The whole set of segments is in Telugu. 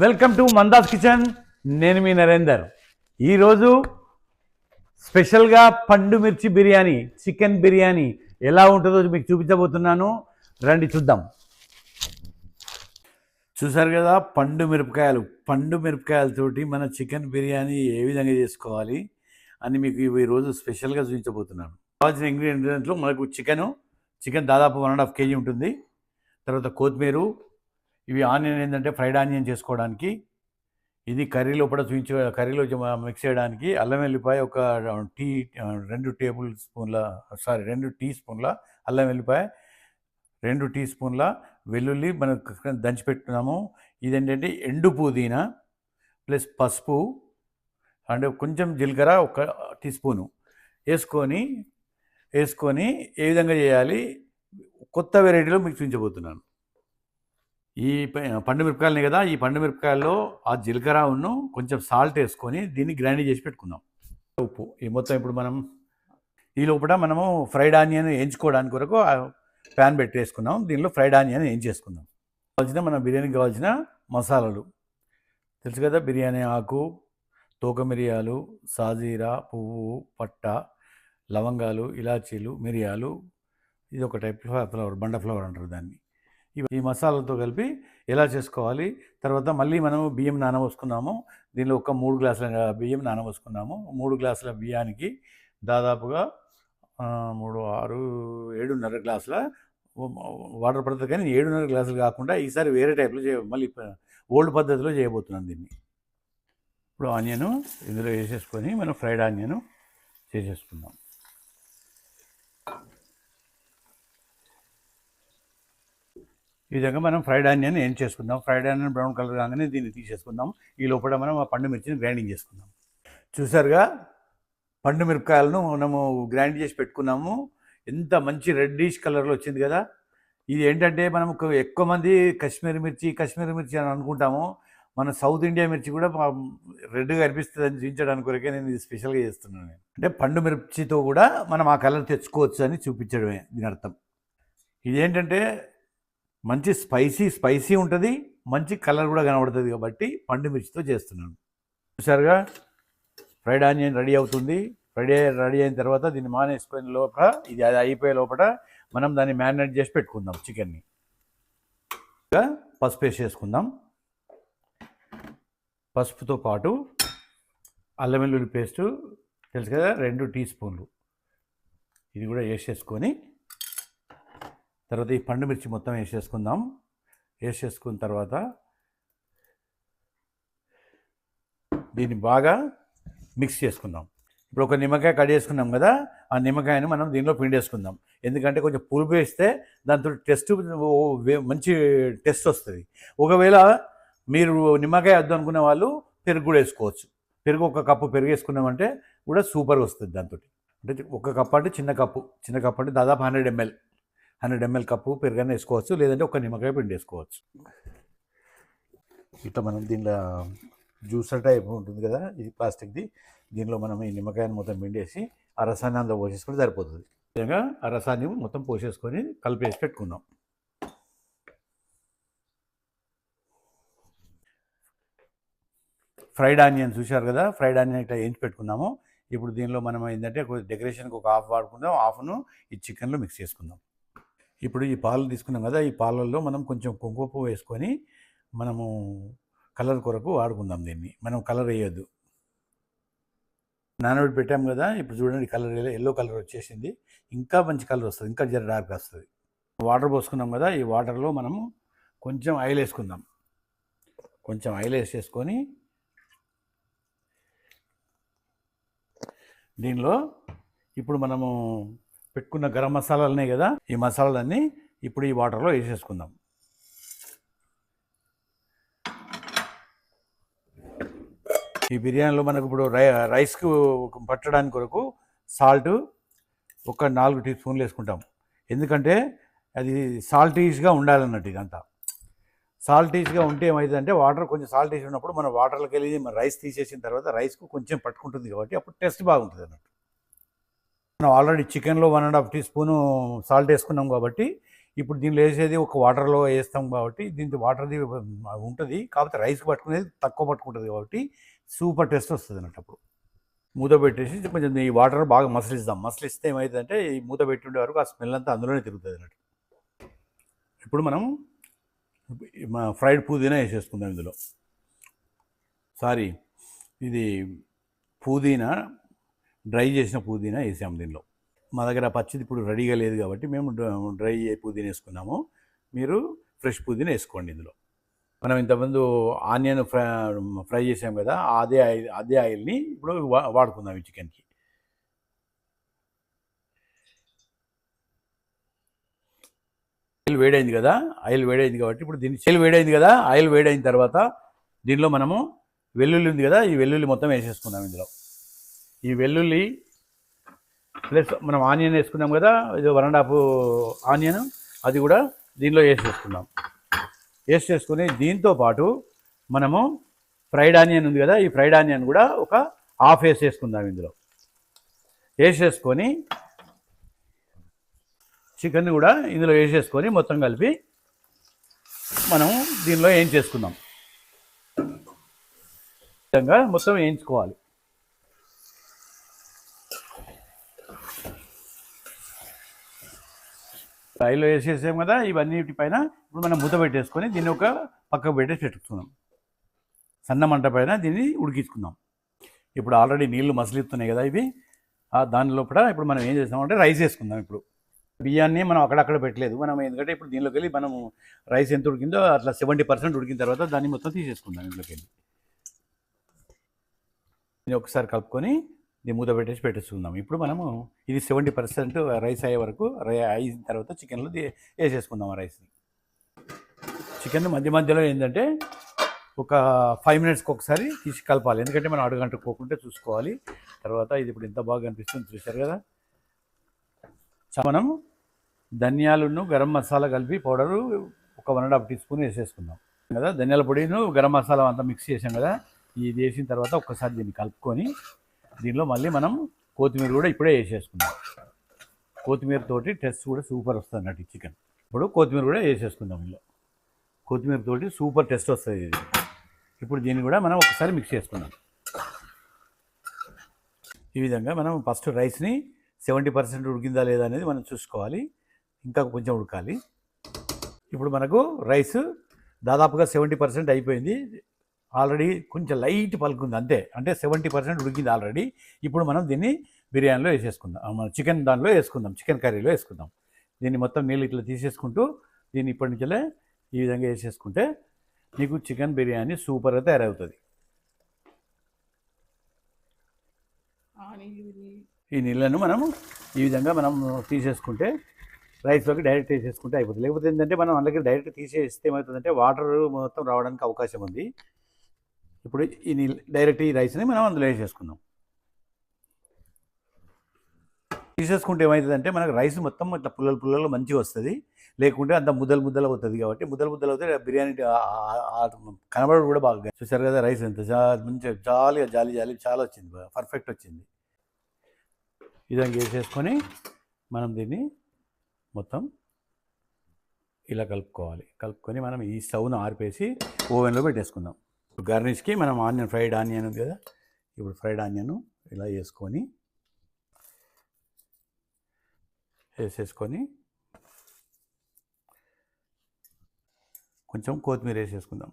Welcome to మందాస్ kitchen. నేను మీ నరేందర్. ఈరోజు స్పెషల్గా పండు మిర్చి బిర్యానీ చికెన్ బిర్యానీ ఎలా ఉంటుందో మీకు చూపించబోతున్నాను. రండి చూద్దాం. చూసారు కదా పండు మిరపకాయలు. పండు మిరపకాయలతోటి మన చికెన్ బిర్యానీ ఏ విధంగా చేసుకోవాలి అని మీకు ఈరోజు స్పెషల్గా చూపించబోతున్నాను. కావాల్సిన ఇంగ్రీడియంట్లో మనకు చికెను చికెన్ దాదాపు వన్ అండ్ హాఫ్ కేజీ ఉంటుంది. తర్వాత కొత్తిమీర ఇవి ఆనియన్ ఏంటంటే ఫ్రైడ్ ఆనియన్ చేసుకోవడానికి ఇది కర్రీలో కూడా చూపించే కర్రీలో మిక్స్ చేయడానికి అల్లం వెల్లిపాయ ఒక టీ రెండు టేబుల్ స్పూన్ల సారీ రెండు టీ స్పూన్ల అల్లం వెల్లిపాయ రెండు టీ స్పూన్ల వెల్లుల్లి మనం క- దంచి పెట్టుకున్నాము. ఇదేంటంటే ఎండు పుదీనా ప్లస్ పసుపు అండ్ కొంచెం జీలకర్ర ఒక టీ స్పూను వేసుకొని వేసుకొని ఏ విధంగా చేయాలి? కొత్త వెరైటీలో మీకు చూపించబోతున్నాను ఈ పండు మిరపకాయలనే కదా ఈ పండు మిరపకాయల్లో ఆ జీలకర్ర ఉన్ను కొంచెం సాల్ట్ వేసుకొని దీన్ని గ్రైండ్ చేసి పెట్టుకుందాం. ఉప్పు ఈ మొత్తం ఇప్పుడు మనం ఈ లోపల మనము ఫ్రైడ్ ఆనియన్ వేయించుకోవడానికి కొరకు ప్యాన్ పెట్టేసుకున్నాం దీనిలో ఫ్రైడ్ ఆనియన్ వేయించేసుకుందాం. కావాల్సిన మన బిర్యానీకి కావాల్సిన మసాలాలు. తెలుసు కదా బిర్యానీ ఆకు తోక మిరియాలు సాజీరా పువ్వు పట్ట లవంగాలు ఇలాచీలు మిరియాలు. ఇది ఒక టైప్ ఫ్లవర్ బండ ఫ్లవర్ అంటారు దాన్ని. ఈ మసాలాతో కలిపి ఎలా చేసుకోవాలి? తర్వాత మళ్ళీ మనము బియ్యం నానబోసుకున్నాము. దీనిలో ఒక మూడు గ్లాసుల బియ్యం నానబోసుకున్నాము. మూడు గ్లాసుల బియ్యానికి దాదాపుగా మూడు ఆరు ఏడున్నర గ్లాసుల వాటర్ పడుతుంది కానీ ఏడున్నర గ్లాసులు కాకుండా ఈసారి వేరే టైప్లో చేయ మళ్ళీ ఓల్డ్ పద్ధతిలో చేయబోతున్నాను దీన్ని. ఇప్పుడు ఆనియన్ ఇందులో వేసేసుకొని మనం ఫ్రైడ్ ఆనియన్ చేసేసుకుందాం. ఈ విధంగా మనం ఫ్రైడ్ ఆనియన్ ఏం చేసుకుందాం? ఫ్రైడ్ ఆనియన్ బ్రౌన్ కలర్ కాగానే దీన్ని తీసేసుకుందాం. ఈ లోపల మనం ఆ పండు మిర్చిని గ్రైండింగ్ చేసుకుందాం. చూసారుగా? పండు మిరపకాయలను మనము గ్రైండ్ చేసి పెట్టుకున్నాము. ఎంత మంచి రెడ్డిష్ కలర్లో వచ్చింది కదా? ఇది ఏంటంటే మనం ఎక్కువ మంది కశ్మీర్ మిర్చి కాశ్మీర్ మిర్చి అని అనుకుంటాము. మన సౌత్ ఇండియా మిర్చి కూడా రెడ్గా అనిపిస్తుంది అని చూపించడానికి కొరకే నేను ఇది స్పెషల్గా చేస్తున్నాను నేను. అంటే పండు మిర్చితో కూడా మనం ఆ కలర్ తెచ్చుకోవచ్చు అని చూపించడమే దీని అర్థం ఇదేంటంటే మంచి స్పైసీ స్పైసీ ఉంటుంది. మంచి కలర్ కూడా కనబడుతుంది కాబట్టి పండు మిర్చితో చేస్తున్నాను. చూసారుగా ఫ్రైడ్ ఆనియన్ రెడీ అవుతుంది. రెడీ రెడీ అయిన తర్వాత దీన్ని మానేసుకునే లోపల ఇది అది అయిపోయే లోపల మనం దాన్ని మ్యారినేట్ చేసి పెట్టుకుందాం చికెన్ని. ఇంకా పసుపు వేసేసుకుందాం పసుపుతో పాటు అల్లం వెల్లుల్లి పేస్టు తెలుసు కదా? రెండు టీ స్పూన్లు. ఇది కూడా వేసేసుకొని తర్వాత ఈ పండు మిర్చి మొత్తం వేసేసుకుందాం. వేసేసుకున్న తర్వాత దీన్ని బాగా మిక్స్ చేసుకుందాం. ఇప్పుడు ఒక నిమ్మకాయ కట్ చేసుకున్నాం కదా ఆ నిమ్మకాయను మనం దీనిలో పిండేసుకుందాం. ఎందుకంటే కొంచెం పులుపు వేస్తే దాంతో టెస్ట్ మంచి టెస్ట్ వస్తుంది. ఒకవేళ మీరు నిమ్మకాయ వద్దు అనుకునే వాళ్ళు పెరుగు కూడా వేసుకోవచ్చు. పెరుగు ఒక కప్పు పెరుగు వేసుకున్నామంటే కూడా సూపర్ వస్తుంది దాంతో అంటే ఒక కప్పు అంటే చిన్న కప్పు చిన్న కప్పు అంటే దాదాపు hundred ML. Hundred ML cup పెరుగన్న వేసుకోవచ్చు లేదంటే ఒక నిమ్మకాయ పిండి వేసుకోవచ్చు. ఇట్లా మనం దీనిలో జ్యూసర్ టైప్ ఉంటుంది కదా ఇది ప్లాస్టిక్ది. దీనిలో మనం ఈ నిమ్మకాయను మొత్తం పిండేసి ఆ రసాన్ని అందులో పోసేసుకుంటే సరిపోతుంది. విధంగా ఆ రసాన్ని మొత్తం పోసేసుకొని కలిపేసి పెట్టుకుందాం. ఫ్రైడ్ ఆనియన్ చూశారు కదా ఫ్రైడ్ ఆనియన్ ఇట్లా వేయించి పెట్టుకున్నాము. ఇప్పుడు దీనిలో మనం ఏంటంటే డెకరేషన్కి ఒక హాఫ్ వాడుకుందాం హాఫ్ను ఈ చికెన్లో మిక్స్ చేసుకుందాం. ఇప్పుడు ఈ పాలు తీసుకున్నాం కదా ఈ పాలల్లో మనం కొంచెం కుంకుమ పువ్వు వేసుకొని మనము కలర్ కొరకు వాడుకుందాం దీన్ని. మనం కలర్ వేయొద్దు. నానబెట్టి పెట్టాం కదా ఇప్పుడు చూడండి కలర్ ఎల్లో కలర్ వచ్చేసింది. ఇంకా మంచి కలర్ వస్తుంది ఇంకా జర డార్క్ వస్తుంది. వాటర్ పోసుకున్నాం కదా ఈ వాటర్లో మనము కొంచెం ఆయిల్ వేసుకుందాం. కొంచెం ఆయిల్ వేసేసుకొని దీనిలో ఇప్పుడు మనము పెట్టుకున్న గరం మసాలాలనే కదా? ఈ మసాలాలన్నీ ఇప్పుడు ఈ వాటర్లో వేసేసుకుందాం. ఈ బిర్యానీలో మనకు ఇప్పుడు రై రైస్కు పట్టడానికి కొరకు సాల్ట్ ఒక నాలుగు టీ స్పూన్లు వేసుకుంటాం. ఎందుకంటే అది సాల్టీస్గా ఉండాలన్నట్టు ఇదంతా. సాల్టీస్గా ఉంటే ఏమవుతుందంటే వాటర్ కొంచెం సాల్టీస్ ఉన్నప్పుడు మనం వాటర్లోకి వెళ్ళి మన రైస్ తీసేసిన తర్వాత రైస్కు కొంచెం పట్టుకుంటుంది కాబట్టి అప్పుడు టేస్ట్ బాగుంటుంది అన్నట్టు. మనం ఆల్రెడీ చికెన్లో one and half teaspoon salt వేసుకున్నాం కాబట్టి ఇప్పుడు దీనిలో వేసేది ఒక వాటర్లో వేస్తాం కాబట్టి దీంతో వాటర్ది ఉంటుంది. కాకపోతే రైస్ పట్టుకునేది తక్కువ పట్టుకుంటుంది కాబట్టి సూపర్ టేస్ట్ వస్తుంది అన్నట్టు అప్పుడు. మూత పెట్టేసి కొంచెం ఈ వాటర్ బాగా మసలిస్తాం మసలిస్తే ఏమవుతుందంటే ఈ మూత పెట్టి ఉండే వరకు ఆ స్మెల్ అంతా అందులోనే తిరుగుతుంది అన్నట్టు. ఇప్పుడు మనం ఫ్రైడ్ పుదీనా వేసేసుకుందాం ఇందులో. సారీ ఇది పుదీనా డ్రై చేసిన పుదీనా వేసాము దీనిలో. మా దగ్గర పచ్చిది ఇప్పుడు రెడీగా లేదు కాబట్టి మేము డ్రై పుదీనా వేసుకున్నాము. మీరు ఫ్రెష్ పుదీనా వేసుకోండి ఇందులో. మనం ఇంతకుముందు ఆనియన్ ఫ్రై ఫ్రై చేసాం కదా అదే ఆయిల్ అదే ఆయిల్ని ఇప్పుడు వా- వాడుకుందాం ఈ చికెన్కి. ఆయిల్ వేడైంది కదా ఆయిల్ వేడైంది కాబట్టి ఇప్పుడు దీన్ని ఆయిల్ వేడైంది కదా ఆయిల్ వేడైన తర్వాత దీనిలో మనము వెల్లుల్లి ఉంది కదా ఈ వెల్లుల్లి మొత్తం వేసేసుకుందాం ఇందులో. ఈ వెల్లుల్లి ప్లస్ మనం ఆనియన్ వేసుకున్నాం కదా ఇది వన్ అండ్ హాఫ్ ఆనియన్ అది కూడా దీనిలో వేసేసుకుందాం వేసేసుకుని దీంతో పాటు మనము ఫ్రైడ్ ఆనియన్ ఉంది కదా ఈ ఫ్రైడ్ ఆనియన్ కూడా ఒక హాఫ్ వేసేసుకుందాం ఇందులో. వేసేసుకొని చికెన్ కూడా ఇందులో వేసేసుకొని మొత్తం కలిపి మనం దీనిలో ఏం చేసుకుందాం విధంగా మొత్తం వేయించుకోవాలి. ఫ్రైలో వేసేసాం కదా ఇవన్నిటి పైన ఇప్పుడు మనం మూత పెట్టేసుకొని దీన్ని ఒక పక్కకు పెట్టేసి పెట్టుకుందాం. సన్న మంట పైన దీన్ని ఉడికించుకుందాం. ఇప్పుడు ఆల్రెడీ నీళ్ళు మసలిస్తున్నాయి కదా ఇవి. దాని లోపల ఇప్పుడు మనం ఏం చేస్తామంటే రైస్ వేసుకుందాం ఇప్పుడు. బియ్యాన్ని మనం అక్కడక్కడ పెట్టలేదు. మనం ఎందుకంటే ఇప్పుడు దీనిలోకి వెళ్ళి మనం రైస్ ఎంత ఉడికిందో అట్లా సెవెంటీ పర్సెంట్ ఉడికిన తర్వాత దాన్ని మొత్తం తీసేసుకుందాం ఇంట్లోకి వెళ్ళి. ఒకసారి కలుపుకొని దీన్ని మూత పెట్టేసి పెట్టేసుకుందాం. ఇప్పుడు మనము ఇది సెవెంటీ పర్సెంట్ రైస్ అయ్యే వరకు రై అయిన తర్వాత చికెన్లో వేసేసుకుందాం ఆ రైస్ని. చికెన్ మధ్య మధ్యలో ఏంటంటే ఒక ఫైవ్ మినిట్స్కి ఒకసారి తీసి కలపాలి. ఎందుకంటే మనం అడుగంట పోకుంటే చూసుకోవాలి. తర్వాత ఇది ఇప్పుడు ఎంత బాగా అనిపిస్తుంది చూశారు కదా? మనం ధనియాలను గరం మసాలా కలిపి పౌడరు ఒక one and half teaspoon వేసేసుకుందాం. కదా? ధనియాల పొడిను గరం మసాలా అంతా మిక్స్ చేసాం కదా? ఇది వేసిన తర్వాత ఒక్కసారి దీన్ని కలుపుకొని దీనిలో మళ్ళీ మనం కొత్తిమీర కూడా ఇప్పుడే వేసేసుకుందాం. కొత్తిమీర తోటి టెస్ట్ కూడా సూపర్ వస్తుంది అన్నట్టు ఈ చికెన్. ఇప్పుడు కొత్తిమీర కూడా వేసేసుకుందాం ఇందులో. కొత్తిమీర తోటి సూపర్ టెస్ట్ వస్తుంది ఇది. ఇప్పుడు దీన్ని కూడా మనం ఒకసారి మిక్స్ చేసుకుందాం. ఈ విధంగా మనం ఫస్ట్ రైస్ని సెవెంటీ పర్సెంట్ ఉడికిందా లేదా అనేది మనం చూసుకోవాలి. ఇంకా కొంచెం ఉడకాలి. ఇప్పుడు మనకు రైస్ దాదాపుగా సెవెంటీ పర్సెంట్ అయిపోయింది. ఆల్రెడీ కొంచెం లైట్ పలుకుంది అంతే. అంటే సెవెంటీ పర్సెంట్ ఉడికింది ఆల్రెడీ. ఇప్పుడు మనం దీన్ని బిర్యానీలో వేసేసుకుందాం. మన చికెన్ దానిలో వేసుకుందాం. చికెన్ కర్రీలో వేసుకుందాం. దీన్ని మొత్తం నీళ్ళు ఇట్లా తీసేసుకుంటూ దీన్ని ఇప్పటి నుంచే ఈ విధంగా వేసేసుకుంటే మీకు చికెన్ బిర్యానీ సూపర్గా తయారవుతుంది. ఈ నీళ్ళను మనం ఈ విధంగా మనం తీసేసుకుంటే రైస్లోకి డైరెక్ట్ వేసేసుకుంటే అయిపోతుంది. లేకపోతే ఏంటంటే మనం అందులోకి డైరెక్ట్ తీసేస్తే ఏమవుతుందంటే వాటర్ మొత్తం రావడానికి అవకాశం ఉంది. ఇప్పుడు ఈ డైరెక్ట్ ఈ రైస్ని మనం అందులో వేసేసుకుందాం. తీసేసుకుంటే ఏమవుతుందంటే మనకు రైస్ మొత్తం ఇట్లా పుల్లలు పుల్లలు మంచిగా వస్తుంది. లేకుంటే అంత ముద్దలు ముద్దలు అవుతుంది కాబట్టి ముద్దలు ముద్దలు అవుతాయి బిర్యానీ కనబడడం కూడా బాగా చూసారు కదా రైస్ ఎంత జా- మంచిగా జాలీగా జాలి జాలి చాలా వచ్చింది పర్ఫెక్ట్ వచ్చింది. ఈ విధంగా వేసేసుకొని మనం దీన్ని మొత్తం ఇలా కలుపుకోవాలి. కలుపుకొని మనం ఈ స్టవ్ను ఆరిపేసి ఓవెన్లో పెట్టేసుకుందాం. గార్నిష్కి మనం ఆనియన్ ఫ్రైడ్ ఆనియన్ ఉంది కదా? ఇప్పుడు ఫ్రైడ్ ఆనియన్ ఇలా వేసుకొని వేసేసుకొని కొంచెం కొత్తిమీర వేసేసుకుందాం.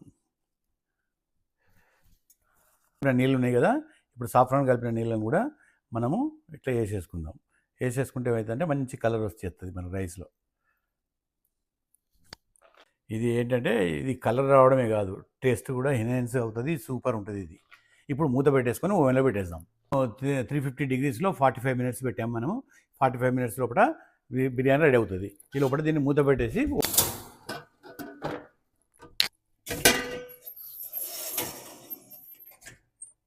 ఇక్కడ నీళ్ళు ఉన్నాయి కదా? ఇప్పుడు సాఫ్రాన్ కలిపిన నీళ్ళను కూడా మనము ఇట్లా వేసేసుకుందాం. వేసేసుకుంటే ఏమైందంటే మంచి కలర్ వచ్చేస్తుంది మన రైస్లో. ఇది ఏంటంటే ఇది కలర్ రావడమే కాదు. టేస్ట్ కూడా ఎన్హాన్స్ అవుతుంది సూపర్ ఉంటుంది ఇది. ఇప్పుడు మూత పెట్టేసుకొని ఓవెన్లో పెట్టేద్దాం. త్రీ ఫిఫ్టీ డిగ్రీస్లో ఫార్టీ ఫైవ్ మినిట్స్ పెట్టాము మనము. ఫార్టీ ఫైవ్ మినిట్స్ లోపల బిర్యానీ రెడీ అవుతుంది. ఈ లోపల దీన్ని మూత పెట్టేసి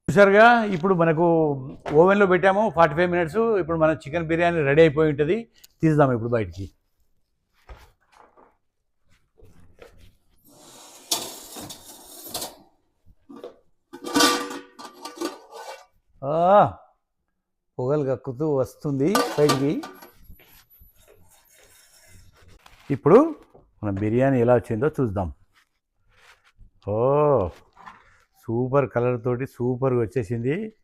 చూసారుగా? ఇప్పుడు మనకు ఓవెన్లో పెట్టాము ఫార్టీ ఫైవ్ మినిట్స్. ఇప్పుడు మన చికెన్ బిర్యానీ రెడీ అయిపోయి ఉంటుంది. తీద్దాం ఇప్పుడు బయటికి. పొగలు కక్కుతూ వస్తుంది పైకి. ఇప్పుడు మన బిర్యానీ ఎలా వచ్చిందో చూద్దాం. ఓ సూపర్ కలర్ తోటి సూపర్గా వచ్చేసింది.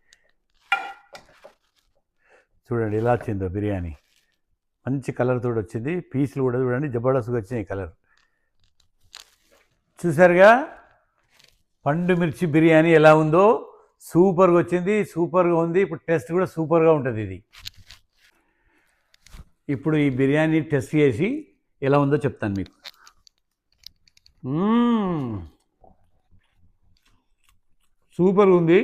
చూడండి ఎలా వచ్చిందో బిర్యానీ. మంచి కలర్ తోటి వచ్చింది. పీసులు కూడా చూడండి జబర్దస్త్గా వచ్చినాయి కలర్. చూసారుగా? పండు మిర్చి బిర్యానీ ఎలా ఉందో? సూపర్గా వచ్చింది సూపర్గా ఉంది. ఇప్పుడు టెస్ట్ కూడా సూపర్గా ఉంటుంది ఇది. ఇప్పుడు ఈ బిర్యానీ టెస్ట్ చేసి ఎలా ఉందో చెప్తాను మీకు. సూపర్గా ఉంది.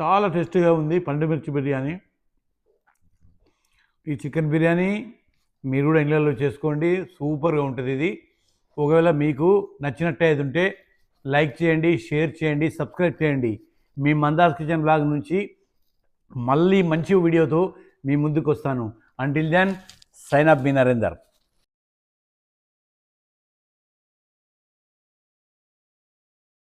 చాలా టేస్టీగా ఉంది పండు మిర్చి బిర్యానీ. ఈ చికెన్ బిర్యానీ మీరు కూడా ఇళ్ళల్లో చేసుకోండి. సూపర్గా ఉంటుంది ఇది. ఒకవేళ మీకు నచ్చినట్టు ఉంటే లైక్ చేయండి షేర్ చేయండి సబ్స్క్రైబ్ చేయండి. మీ మందార్ కిచెన్ బ్లాగ్ నుంచి మళ్ళీ మంచి వీడియోతో మీ ముందుకు వస్తాను అంటిల్ దెన్ సైన్ అప్ మీ నరేందర్